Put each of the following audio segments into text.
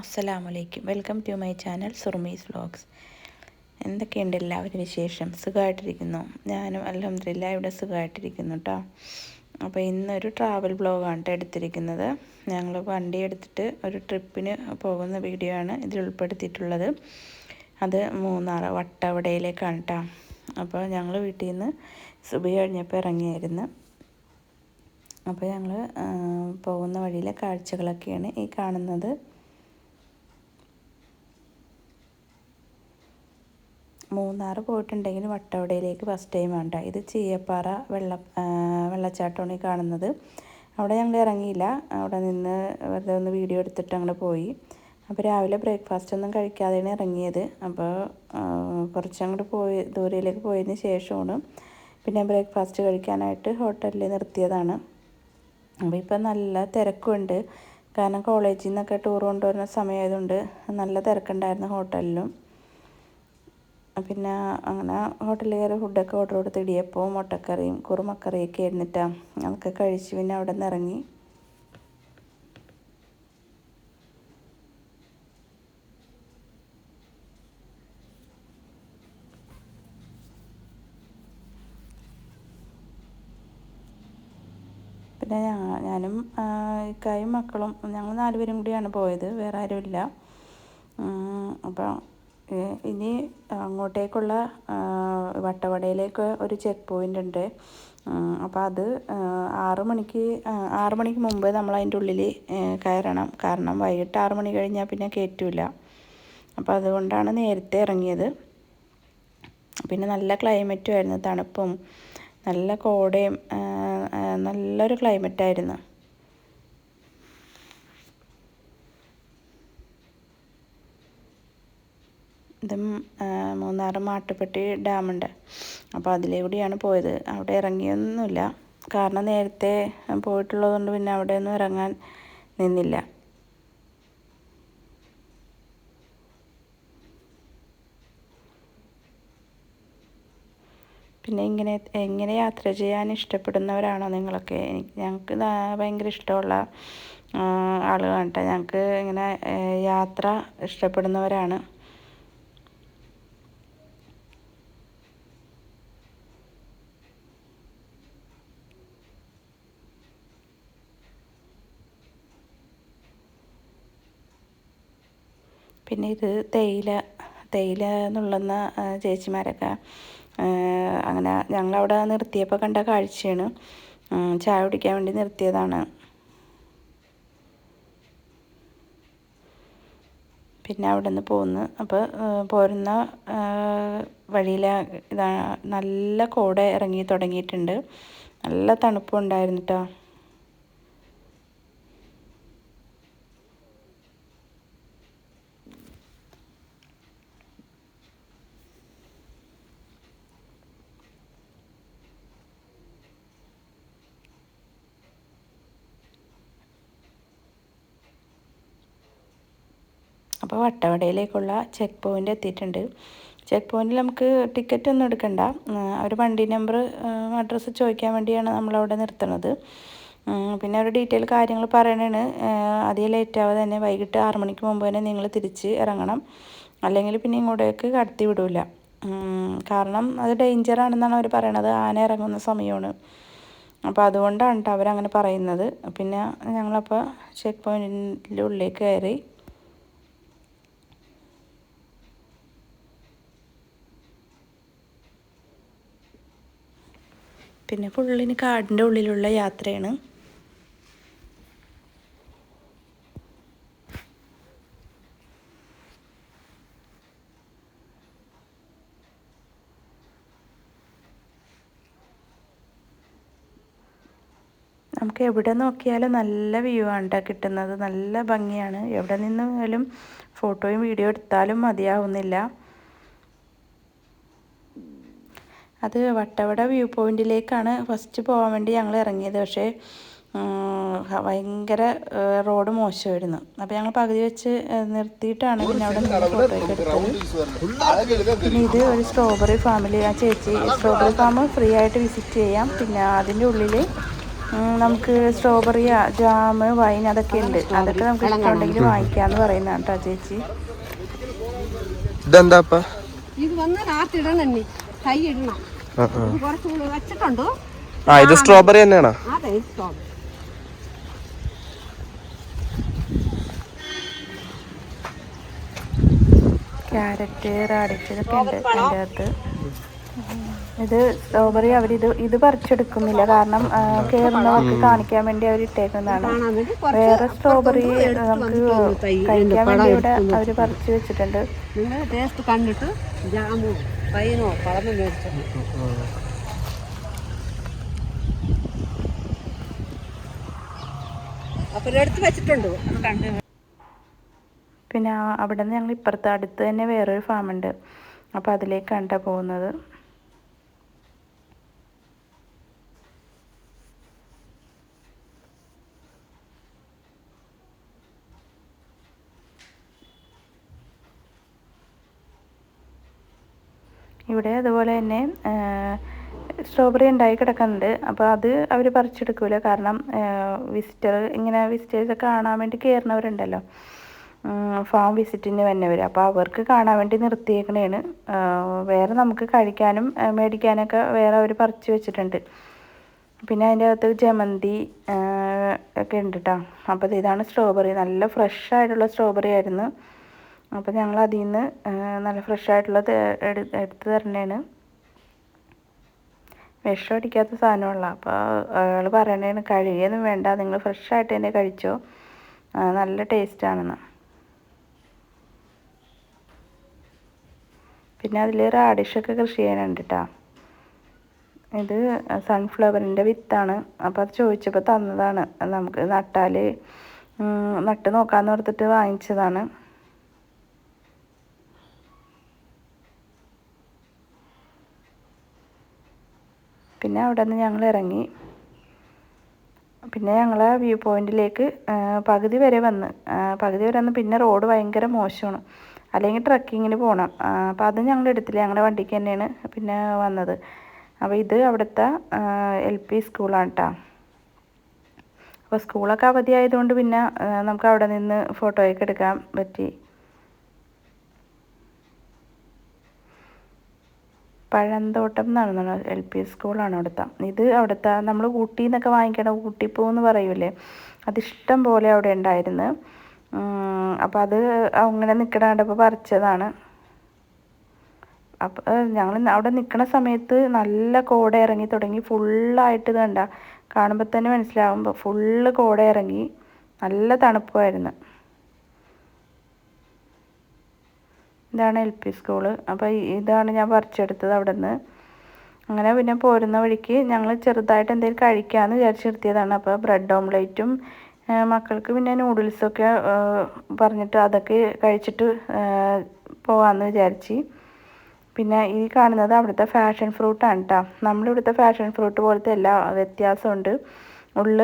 അസ്സലാമലൈക്കും. Welcome to my channel Surumi's vlogs. എന്തൊക്കെയുണ്ട് എല്ലാവരും വിശേഷം? സുഖമായിട്ടിരിക്കുന്നു. ഞാനും അലഹമില്ല ഇവിടെ സുഖമായിട്ടിരിക്കുന്നു കേട്ടോ അപ്പോൾ ഇന്നൊരു ട്രാവൽ ബ്ലോഗാണ് കേട്ടോ എടുത്തിരിക്കുന്നത്. ഞങ്ങൾ വണ്ടി എടുത്തിട്ട് ഒരു ട്രിപ്പിന് പോകുന്ന വീഡിയോ ആണ് ഇതിൽ ഉൾപ്പെടുത്തിയിട്ടുള്ളത്. അത് മൂന്നാർ വട്ടവടയിലേക്കാണ് കേട്ടോ അപ്പോൾ ഞങ്ങൾ വീട്ടിൽ നിന്ന് സുബി കഴിഞ്ഞപ്പോൾ ഇറങ്ങിയായിരുന്നു. അപ്പോൾ ഞങ്ങൾ പോകുന്ന വഴിയിലെ കാഴ്ചകളൊക്കെയാണ് ഈ കാണുന്നത്. മൂന്നാർ പോയിട്ടുണ്ടെങ്കിൽ വട്ടവടയിലേക്ക് ഫസ്റ്റ് ടൈം വേണ്ട ഇത് ചീയപ്പാറ വെള്ള വെള്ളച്ചാട്ടമാണ് ഈ കാണുന്നത്. അവിടെ ഞങ്ങൾ ഇറങ്ങിയില്ല. അവിടെ നിന്ന് വെറുതെ ഒന്ന് വീഡിയോ എടുത്തിട്ട് അങ്ങോട്ട് പോയി. അപ്പോൾ രാവിലെ ബ്രേക്ക്ഫാസ്റ്റ് ഒന്നും കഴിക്കാതെയാണ് ഇറങ്ങിയത്. അപ്പോൾ കുറച്ച് അങ്ങോട്ട് പോയി ദൂരയിലേക്ക് പോയതിന് ശേഷമാണ് പിന്നെ ബ്രേക്ക്ഫാസ്റ്റ് കഴിക്കാനായിട്ട് ഹോട്ടലിൽ നിർത്തിയതാണ്. അപ്പോൾ ഇപ്പം നല്ല തിരക്കുണ്ട്. കാരണം കോളേജിൽ നിന്നൊക്കെ ടൂർ കൊണ്ടുവരുന്ന സമയമായതുകൊണ്ട് നല്ല തിരക്കുണ്ടായിരുന്നു ഹോട്ടലിലും പിന്നെ അങ്ങനെ ഹോട്ടലിൽ കയറി ഫുഡൊക്കെ ഓർഡർ കൊടുത്ത് ഇടിയപ്പവും മുട്ടക്കറിയും കുറുമക്കറിയൊക്കെ ആയിരുന്നിട്ടാണ് അതൊക്കെ കഴിച്ച് പിന്നെ അവിടെ നിന്ന് ഇറങ്ങി. പിന്നെ ഞാനും ഇക്കായും മക്കളും ഞങ്ങൾ നാലുപേരും കൂടിയാണ് പോയത്. വേറെ ആരുമില്ല. അപ്പോൾ ഇനി അങ്ങോട്ടേക്കുള്ള വട്ടവടയിലേക്ക് ഒരു ചെക്ക് പോയിന്റ് ഉണ്ട്. അപ്പോൾ അത് ആറു മണിക്ക് ആറു മണിക്ക് മുമ്പ് നമ്മൾ അതിന്റെ ഉള്ളിൽ കയറണം. കാരണം വൈകിട്ട് ആറു മണി കഴിഞ്ഞാൽ പിന്നെ കയറ്റില്ല അപ്പോൾ അതുകൊണ്ടാണ് നേരത്തെ ഇറങ്ങിയത്. പിന്നെ നല്ല ക്ലൈമറ്റും ആയിരുന്നു തണുപ്പും നല്ല കോടയും നല്ലൊരു ക്ലൈമറ്റായിരുന്നു ഇതും മൂന്നാർ മാട്ടുപ്പെട്ടി ഡാമുണ്ട്. അപ്പോൾ അതിലൂടെയാണ് പോയത്. അവിടെ ഇറങ്ങിയൊന്നുമില്ല. കാരണം നേരത്തെ പോയിട്ടുള്ളതുകൊണ്ട് പിന്നെ അവിടെ ഒന്നും ഇറങ്ങാൻ നിന്നില്ല. പിന്നെ ഇങ്ങനെ എങ്ങനെ യാത്ര ചെയ്യാൻ ഇഷ്ടപ്പെടുന്നവരാണോ നിങ്ങളൊക്കെ? എനിക്ക് ഞങ്ങൾക്ക് ഭയങ്കര ഇഷ്ടമുള്ള ആളുകളാണ് കേട്ടോ. ഞങ്ങൾക്ക് ഇങ്ങനെ യാത്ര ഇഷ്ടപ്പെടുന്നവരാണ്. പിന്നെ ഇത് തേയില തേയില എന്നുള്ളുന്ന ചേച്ചിമാരൊക്കെ അങ്ങനെ ഞങ്ങളവിടെ നിർത്തിയപ്പോൾ കണ്ട കാഴ്ചയാണ്. ചായ കുടിക്കാൻ വേണ്ടി നിർത്തിയതാണ്. പിന്നെ അവിടെ നിന്ന് പോന്ന് അപ്പോൾ പോരുന്ന വഴിയിൽ ഇതാ നല്ല കോട ഇറങ്ങി തുടങ്ങിയിട്ടുണ്ട്. നല്ല തണുപ്പുണ്ടായിരുന്നു കേട്ടോ അപ്പോൾ വട്ടവടയിലേക്കുള്ള ചെക്ക് പോയിന്റ് എത്തിയിട്ടുണ്ട്. ചെക്ക് പോയിന്റിൽ നമുക്ക് ടിക്കറ്റ് ഒന്നും എടുക്കണ്ട. ഒരു വണ്ടി നമ്പർ അഡ്രസ്സ് ചോദിക്കാൻ വേണ്ടിയാണ് നമ്മളവിടെ നിർത്തുന്നത്. പിന്നെ ഒരു ഡീറ്റെയിൽ കാര്യങ്ങൾ പറയണതാണ് അധികം ലേറ്റ് ആവാതെ തന്നെ വൈകിട്ട് ആറു മണിക്ക് മുമ്പ് തന്നെ നിങ്ങൾ തിരിച്ച് ഇറങ്ങണം. അല്ലെങ്കിൽ പിന്നെ ഇങ്ങോട്ടേക്ക് കടത്തി വിടില്ല കാരണം അത് ഡേഞ്ചറാണെന്നാണ് അവർ പറയണത്. ആന ഇറങ്ങുന്ന സമയമാണ്. അപ്പോൾ അതുകൊണ്ടാണ് കേട്ടോ അവരങ്ങനെ പറയുന്നത്. പിന്നെ ഞങ്ങളപ്പോൾ ചെക്ക് പോയിന്റിന്റെ ഉള്ളിലേക്ക് കയറി പിന്നെ ഫുള്ളിന് കാടിന്റെ ഉള്ളിലുള്ള യാത്രയാണ്. നമുക്ക് എവിടെ നോക്കിയാലും നല്ല വ്യൂ ആണ് കിട്ടുന്നത്. നല്ല ഭംഗിയാണ്. എവിടെ നിന്നാലും ഫോട്ടോയും വീഡിയോ എടുത്താലും മതിയാവുന്നില്ല. അത് വട്ടവട വ്യൂ പോയിന്റിലേക്കാണ് ഫസ്റ്റ് പോകാൻ വേണ്ടി ഞങ്ങൾ ഇറങ്ങിയത്. പക്ഷേ ഭയങ്കര റോഡ് മോശമായിരുന്നു. അപ്പോൾ ഞങ്ങൾ പകുതി വെച്ച് നിർത്തിയിട്ടാണ് പിന്നെ അവിടെ നിന്ന് ഫോട്ടോയൊക്കെ എടുത്തത്. പിന്നെ ഇത് ഒരു സ്ട്രോബെറി ഫാമിൽ ആ ചേച്ചി സ്ട്രോബെറി ഫാം ഫ്രീ ആയിട്ട് വിസിറ്റ് ചെയ്യാം. പിന്നെ അതിന്റെ ഉള്ളിൽ നമുക്ക് സ്ട്രോബെറി ജാം വൈൻ അതൊക്കെ ഉണ്ട്. അതൊക്കെ നമുക്ക് ഇഷ്ടമുണ്ടെങ്കിൽ വാങ്ങിക്കാന്ന് പറയുന്ന കേട്ടോ ചേച്ചി. ഇതെന്താ ഇത് വന്ന് നാത്ത് ഇടണം നീ തൈ ഇടണം. ഇത് കുറച്ച് വെച്ചിട്ടുണ്ട്. ആ ഇത് സ്ട്രോബെറി തന്നെയാണോ? അതെ സ്ട്രോബെറി ക്യാരറ്റ് റാഡിഷ് ഇതൊക്കെ ഉണ്ട് അതിന്റെ അകത്ത്. ഇത് സ്ട്രോബെറി അവർ ഇത് പറിച്ചെടുക്കുന്നില്ല. കാരണം ആ, കാണിക്കാൻ വേണ്ടി അവർ ഇട്ടേക്കുന്നതാണ്. വേറെ സ്ട്രോബെറി നമുക്ക് കഴിക്കാൻ വേണ്ടി ഇവിടെ അവർ പറിച്ചു വെച്ചിട്ടുണ്ട്. നിങ്ങൾ ടേസ്റ്റ് കണ്ടിട്ട് ജാമോ പറന്നു മേടിച്ചു. വെച്ചിട്ടുണ്ട്. പിന്നെ അവിടെ നിന്ന് ഞങ്ങൾ ഇപ്പുറത്ത് അടുത്ത് തന്നെ വേറൊരു ഫാമുണ്ട് അപ്പോൾ അതിലേക്കാണ് പോകുന്നത്. ഇവിടെ അതുപോലെ തന്നെ സ്ട്രോബെറി ഉണ്ടായി കിടക്കുന്നുണ്ട്. അപ്പോൾ അത് അവർ പറിച്ചെടുക്കൂല. കാരണം വിസിറ്റർ ഇങ്ങനെ വിസിറ്റേഴ്സൊക്കെ കാണാൻ വേണ്ടി കയറുന്നവരുണ്ടല്ലോ. ഫാം വിസിറ്റിന് വന്നവർ അപ്പോൾ അവർക്ക് കാണാൻ വേണ്ടി നിർത്തിയേക്കണേണ്. വേറെ നമുക്ക് കഴിക്കാനും മേടിക്കാനൊക്കെ വേറെ അവർ പറിച്ച് വെച്ചിട്ടുണ്ട്. പിന്നെ അതിന്റെ അകത്ത് ജമന്തി ഒക്കെ ഉണ്ട് കേട്ടോ അപ്പോൾ ഇതാണ് സ്ട്രോബെറി നല്ല ഫ്രഷ് ആയിട്ടുള്ള സ്ട്രോബെറി ആയിരുന്നു. അപ്പോൾ ഞങ്ങൾ അതിൽ നിന്ന് നല്ല ഫ്രഷ് ആയിട്ടുള്ളത് എടു- എടുത്ത് തരണേണ്. വിഷം അടിക്കാത്ത സാധനമുള്ള അപ്പോൾ അയാൾ പറയണേണ് കഴുകിയൊന്നും വേണ്ട നിങ്ങൾ ഫ്രഷ് ആയിട്ട് തന്നെ കഴിച്ചോ. നല്ല ടേസ്റ്റാണെന്ന്. പിന്നെ അതിൽ റാഡിഷൊക്കെ കൃഷി ചെയ്യാനുണ്ട് കേട്ടോ ഇത് സൺഫ്ലവറിന്റെ വിത്താണ്. അപ്പോൾ അത് ചോദിച്ചപ്പോൾ തന്നതാണ്. നമുക്ക് നട്ടാൽ നട്ട് നോക്കാമെന്ന് ഓർത്തിട്ട് വാങ്ങിച്ചതാണ്. പിന്നെ അവിടെ നിന്ന് ഞങ്ങൾ ഇറങ്ങി. പിന്നെ ഞങ്ങൾ വ്യൂ പോയിന്റിലേക്ക് പകുതി വരെ വന്ന്. പകുതി വരെ വന്ന് പിന്നെ റോഡ് ഭയങ്കര മോശമാണ്. അല്ലെങ്കിൽ ട്രക്കിങ്ങിന് പോകണം അപ്പോൾ അത് ഞങ്ങൾ എടുത്തില്ല. ഞങ്ങളുടെ വണ്ടിക്ക് തന്നെയാണ് പിന്നെ വന്നത്. അപ്പോൾ ഇത് അവിടുത്തെ എൽ പി സ്കൂളാണ് കേട്ടോ അപ്പോൾ സ്കൂളൊക്കെ അവധി ആയതുകൊണ്ട് പിന്നെ നമുക്ക് അവിടെ നിന്ന് ഫോട്ടോയൊക്കെ എടുക്കാൻ പറ്റി. പഴന്തോട്ടം എന്നാണ് എൽ പി സ്കൂളാണ് അവിടുത്തെ. ഇത് അവിടുത്തെ നമ്മൾ ഊട്ടി എന്നൊക്കെ വാങ്ങിക്കണ ഊട്ടിപ്പൂ എന്ന് പറയൂലേ? അതിഷ്ടം പോലെ അവിടെ ഉണ്ടായിരുന്നു. അപ്പോൾ അത് അങ്ങനെ നിൽക്കണ കണ്ടപ്പോൾ പറിച്ചതാണ്. അപ്പോൾ ഞങ്ങൾ അവിടെ നിൽക്കുന്ന സമയത്ത് നല്ല കോട ഇറങ്ങി തുടങ്ങി. ഫുള്ളായിട്ട് കണ്ട കാണുമ്പോൾ തന്നെ മനസ്സിലാവുമ്പോൾ ഫുള്ള് കോട ഇറങ്ങി. നല്ല തണുപ്പായിരുന്നു. ഇതാണ് എൽ പി സ്കൂൾ അപ്പോൾ ഇതാണ് ഞാൻ പറിച്ചെടുത്തത് അവിടെ നിന്ന് അങ്ങനെ പിന്നെ പോരുന്ന വഴിക്ക് ഞങ്ങൾ ചെറുതായിട്ട് എന്തെങ്കിലും കഴിക്കാമെന്ന് വിചാരിച്ച് നിർത്തിയതാണ് അപ്പോൾ ബ്രെഡ് ഓംലേറ്റും മക്കൾക്ക് പിന്നെ നൂഡിൽസൊക്കെ പറഞ്ഞിട്ട് അതൊക്കെ കഴിച്ചിട്ട് പോകാമെന്ന് വിചാരിച്ച്. പിന്നെ ഈ കാണുന്നത് അവിടുത്തെ ഫാഷൻ ഫ്രൂട്ടാണ് കേട്ടോ നമ്മളിവിടുത്തെ ഫാഷൻ ഫ്രൂട്ട് പോലത്തെ എല്ലാ വ്യത്യാസമുണ്ട് ഉള്ളിൽ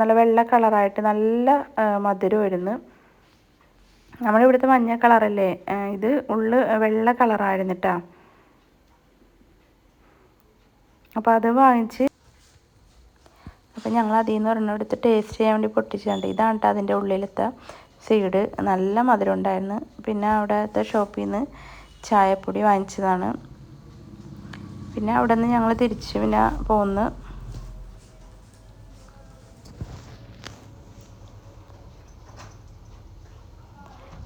നല്ല വെള്ള കളറായിട്ട് നല്ല മധുരം വരുന്നു നമ്മുടെ ഇവിടുത്തെ മഞ്ഞ കളറല്ലേ? ഇത് ഉള്ള് വെള്ള കളറായിരുന്നു കേട്ടോ അപ്പോൾ അത് വാങ്ങിച്ച് അപ്പം ഞങ്ങൾ അതിൽ നിന്ന് ഒരെണ്ണം എടുത്ത് ടേസ്റ്റ് ചെയ്യാൻ വേണ്ടി പൊട്ടിച്ചിട്ടുണ്ട് ഇതാണ് കേട്ടോ അതിന്റെ ഉള്ളിലത്തെ സീഡ്. നല്ല മധുരം ഉണ്ടായിരുന്നു. പിന്നെ അവിടുത്തെ ഷോപ്പിൽ നിന്ന് ചായപ്പൊടി വാങ്ങിച്ചതാണ്. പിന്നെ അവിടെ നിന്ന് ഞങ്ങൾ തിരിച്ച് പിന്നെ പോന്ന്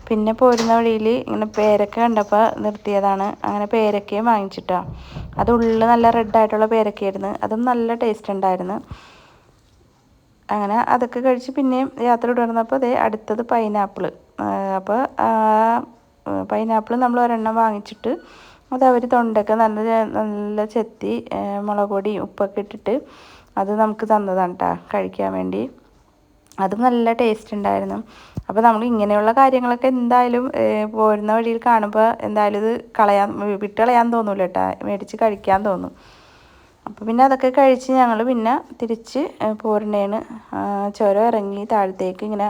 പിന്നെ പോരുന്ന വഴിയിൽ ഇങ്ങനെ പേരക്ക കണ്ടപ്പോൾ നിർത്തിയതാണ്. അങ്ങനെ പേരക്കയും വാങ്ങിച്ചിട്ടാണ് അത് ഉള്ളിൽ നല്ല റെഡായിട്ടുള്ള പേരക്കയായിരുന്നു. അതും നല്ല ടേസ്റ്റ് ഉണ്ടായിരുന്നു. അങ്ങനെ അതൊക്കെ കഴിച്ച് പിന്നെയും യാത്ര തുടർന്നപ്പോൾ അതേ അടുത്തത് പൈനാപ്പിൾ അപ്പോൾ പൈനാപ്പിൾ നമ്മൾ ഒരെണ്ണം വാങ്ങിച്ചിട്ട് അത് അവർ തൊണ്ടൊക്കെ നല്ല നല്ല ചെത്തി മുളക് പൊടി ഉപ്പൊക്കെ ഇട്ടിട്ട് അത് നമുക്ക് തന്നതാണ് കേട്ടോ കഴിക്കാൻ വേണ്ടി. അതും നല്ല ടേസ്റ്റ് ഉണ്ടായിരുന്നു. അപ്പോൾ നമ്മൾ ഇങ്ങനെയുള്ള കാര്യങ്ങളൊക്കെ എന്തായാലും പോരുന്ന വഴിയിൽ കാണുമ്പോൾ എന്തായാലും ഇത് കളയാൻ വിട്ട് കളയാൻ തോന്നൂല കേട്ടോ മേടിച്ച് കഴിക്കാൻ തോന്നും. അപ്പോൾ പിന്നെ അതൊക്കെ കഴിച്ച് ഞങ്ങൾ പിന്നെ തിരിച്ച് പോരണേണ് ചുരം ഇറങ്ങി താഴത്തേക്ക് ഇങ്ങനെ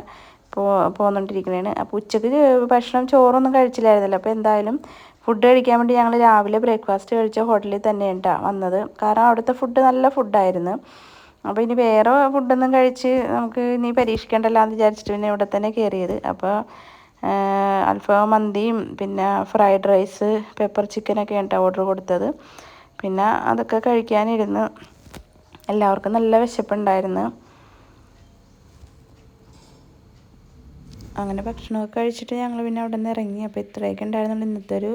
പോ പോന്നുകൊണ്ടിരിക്കണേണ് അപ്പോൾ ഉച്ചയ്ക്ക് ഭക്ഷണം ചോറൊന്നും കഴിച്ചില്ലായിരുന്നല്ലോ. അപ്പോൾ എന്തായാലും ഫുഡ് കഴിക്കാൻ വേണ്ടി ഞങ്ങൾ രാവിലെ ബ്രേക്ക്ഫാസ്റ്റ് കഴിച്ച ഹോട്ടലിൽ തന്നെയാണ് കേട്ടോ വന്നത്. കാരണം അവിടുത്തെ ഫുഡ് നല്ല ഫുഡായിരുന്നു. അപ്പോൾ ഇനി വേറെ ഫുഡൊന്നും കഴിച്ച് നമുക്ക് ഇനി പരീക്ഷിക്കേണ്ടല്ലോ എന്ന് വിചാരിച്ചിട്ട് പിന്നെ ഇവിടെ തന്നെ കയറിയത് അപ്പോൾ അൽഫാം മന്തിയും പിന്നെ ഫ്രൈഡ് റൈസ് പെപ്പർ ചിക്കനൊക്കെ കേട്ടോ ഓർഡർ കൊടുത്തത്. പിന്നെ അതൊക്കെ കഴിക്കാനിരുന്ന്. എല്ലാവർക്കും നല്ല വിശപ്പുണ്ടായിരുന്നു. അങ്ങനെ ഭക്ഷണമൊക്കെ കഴിച്ചിട്ട് ഞങ്ങൾ പിന്നെ അവിടെ നിന്ന് ഇറങ്ങി. അപ്പോൾ ഇത്രയൊക്കെ ഉണ്ടായിരുന്നുള്ളൂ ഇന്നത്തെ ഒരു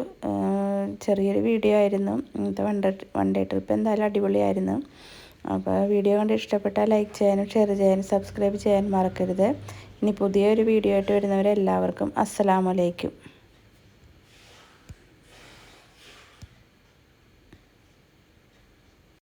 ചെറിയൊരു വീഡിയോ ആയിരുന്നു. ഇന്നത്തെ one day one day trip എന്തായാലും അടിപൊളിയായിരുന്നു. അപ്പോൾ വീഡിയോ കണ്ട് ഇഷ്ടപ്പെട്ടാൽ ലൈക്ക് ചെയ്യാനും ഷെയർ ചെയ്യാനും സബ്സ്ക്രൈബ് ചെയ്യാനും മറക്കരുത്. ഇനി പുതിയൊരു വീഡിയോ ആയിട്ട് വരുന്നവരെല്ലാവർക്കും അസ്സലാമലൈക്കും